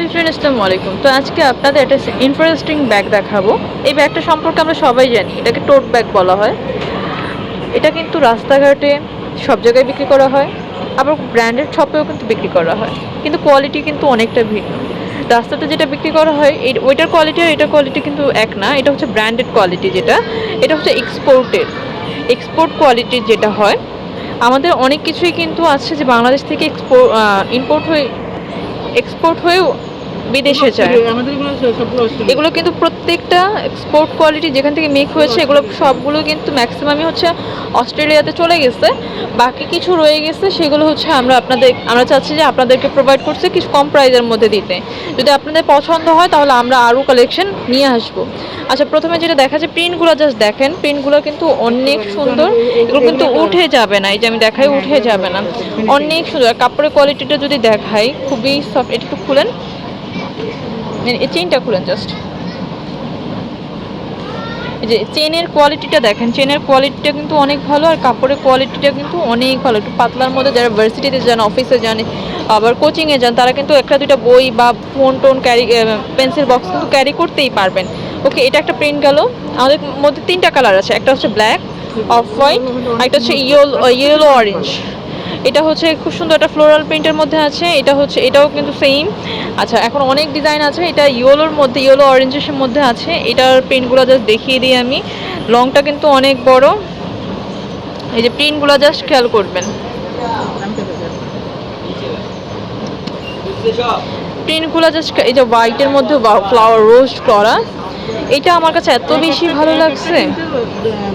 Hello friend আসসালামু আলাইকুম। তো আজকে আপনাদের একটা ইন্টারেস্টিং ব্যাগ দেখাবো। এই ব্যাগটা সম্পর্কে আমরা সবাই জানি, এটাকে টোট ব্যাগ বলা হয়। এটা কিন্তু রাস্তাঘাটে সব জায়গায় বিক্রি করা হয়, আবার ব্র্যান্ডেড শপেও কিন্তু বিক্রি করা হয়। কিন্তু কোয়ালিটি কিন্তু অনেকটা ভিন্ন। রাস্তাতে যেটা বিক্রি করা হয়, এই ওইটার কোয়ালিটি আর এটার কোয়ালিটি কিন্তু এক না, এটা হচ্ছে ব্র্যান্ডেড কোয়ালিটি যেটা। এটা হচ্ছে এক্সপোর্টেড এক্সপোর্ট কোয়ালিটির যেটা হয়, আমাদের অনেক কিছুই কিন্তু আছে যে বাংলাদেশ থেকে এক্সপোর্ট ইম্পোর্ট হয়ে এক্সপোর্ট হয়েও বিদেশে যায়। এগুলো কিন্তু প্রত্যেকটা এক্সপোর্ট কোয়ালিটি যেখান থেকে মেক হয়েছে এগুলো সবগুলো কিন্তু ম্যাক্সিমামই হচ্ছে অস্ট্রেলিয়াতে চলে গেছে। বাকি কিছু রয়ে গেছে সেগুলো হচ্ছে আমরা আপনাদের আমরা চাচ্ছি যে আপনাদেরকে প্রোভাইড করছে কিছু কম প্রাইসের মধ্যে দিতে। যদি আপনাদের পছন্দ হয় তাহলে আমরা আরও কালেকশন নিয়ে আসব। আচ্ছা প্রথমে যেটা দেখা যায় প্রিন্টগুলো জাস্ট দেখেন। প্রিন্টগুলো কিন্তু অনেক সুন্দর। এগুলো কিন্তু উঠে যাবে না এই যে আমি দেখাই উঠে যাবে না। অনেক সুন্দর। কাপড়ের কোয়ালিটিটা যদি দেখাই খুবই সফট এটা একটু খুলেন। চেনটা খুলেন জাস্ট যে চেনের কোয়ালিটিটা দেখেন চেনের কোয়ালিটিটা কিন্তু অনেক ভালো আর কাপড়ের কোয়ালিটিটা কিন্তু অনেক ভালো। একটু পাতলার মধ্যে যারা ভার্সিটিতে যান অফিসে যান, আবার কোচিংয়ে যান, তারা কিন্তু একটা দুইটা বই বা ফোন টোন ক্যারি পেন্সিল বক্স কিন্তু ক্যারি করতেই পারবেন। ওকে এটা একটা প্রিন্ট গেল। আমাদের মধ্যে তিনটা কালার আছে। একটা হচ্ছে ব্ল্যাক অফ হোয়াইট একটা হচ্ছে ইয়েলো ইয়েলো অরেঞ্জ এটা হচ্ছে খুব সুন্দর একটা ফ্লোরাল প্রিন্টের মধ্যে আছে। এটা হচ্ছে এটাও কিন্তু সেম আচ্ছা এখন অনেক ডিজাইন আছে। এটা ইয়েলোর মধ্যে ইয়েলো অরেঞ্জের মধ্যে আছে। এটার প্রিন্টগুলো জাস্ট দেখিয়ে দিই আমি। লংটা কিন্তু অনেক বড়। এই যে প্রিন্টগুলো জাস্ট খেয়াল করবেন। প্রিন্টগুলো জাস্ট এই যে হোয়াইটের মধ্যে ফ্লাওয়ার রোস্ট করা, এটা আমার কাছে এত বেশি ভালো লাগছে।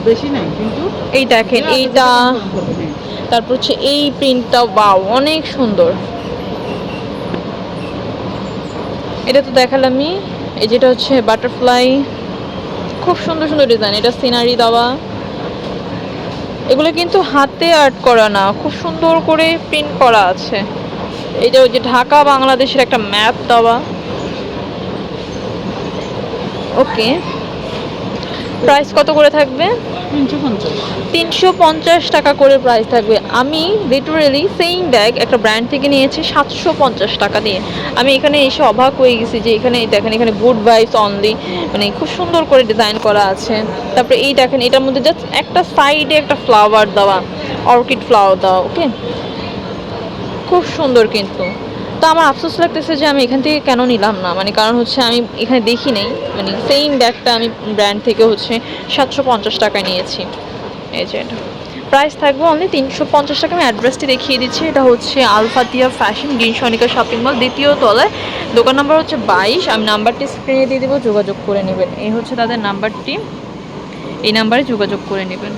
বেশি নাই কিন্তু এই দেখেন, এইটা, তারপর হচ্ছে এই প্রিন্টটা বাও অনেক সুন্দর। এটা তো দেখালামই, এই যেটা হচ্ছে বাটারফ্লাই খুব সুন্দর সুন্দর ডিজাইন এটা সিনারি দেওয়া। এগুলো কিন্তু হাতে আর্ট করা না, খুব সুন্দর করে প্রিন্ট করা আছে। এটা ওই যে ঢাকা বাংলাদেশের একটা ম্যাপ দেওয়া। ওকে। প্রাইস কত করে থাকবে? তিনশো পঞ্চাশ টাকা করে প্রাইস থাকবে। আমি লিটারেলি সেম ব্যাগ একটা ব্র্যান্ড থেকে নিয়েছি সাতশো পঞ্চাশ টাকা দিয়ে। আমি এখানে এসে অবাক হয়ে গেছি যে এখানে দেখেন, এখানে গুড ভাইস অনলি মানে খুব সুন্দর করে ডিজাইন করা আছে। তারপরে এই দেখেন, এটার মধ্যে জাস্ট একটা সাইডে একটা ফ্লাওয়ার দেওয়া অর্কিড ফ্লাওয়ার দেওয়া ওকে খুব সুন্দর কিন্তু। তো আমার আফসোস লাগতেছে যে আমি এখান থেকে কেন নিলাম না? মানে কারণ হচ্ছে আমি এখানে দেখি নেই। মানে সেম ব্যাগটা আমি ব্র্যান্ড থেকে হচ্ছে সাতশো পঞ্চাশ টাকায় নিয়েছি। এই যে প্রাইস থাকবে অনলি তিনশো পঞ্চাশ টাকা। আমি অ্যাড্রেসটি দেখিয়ে দিচ্ছি। এটা হচ্ছে আলফাতিয়া fashion green Sonica shopping mall দ্বিতীয় তলায়। দোকান নাম্বার হচ্ছে বাইশ। আমি নাম্বারটি স্ক্রিনে দিয়ে দেবো, যোগাযোগ করে নেবেন। এই হচ্ছে তাদের নাম্বারটি এই নাম্বারে যোগাযোগ করে নেবেন।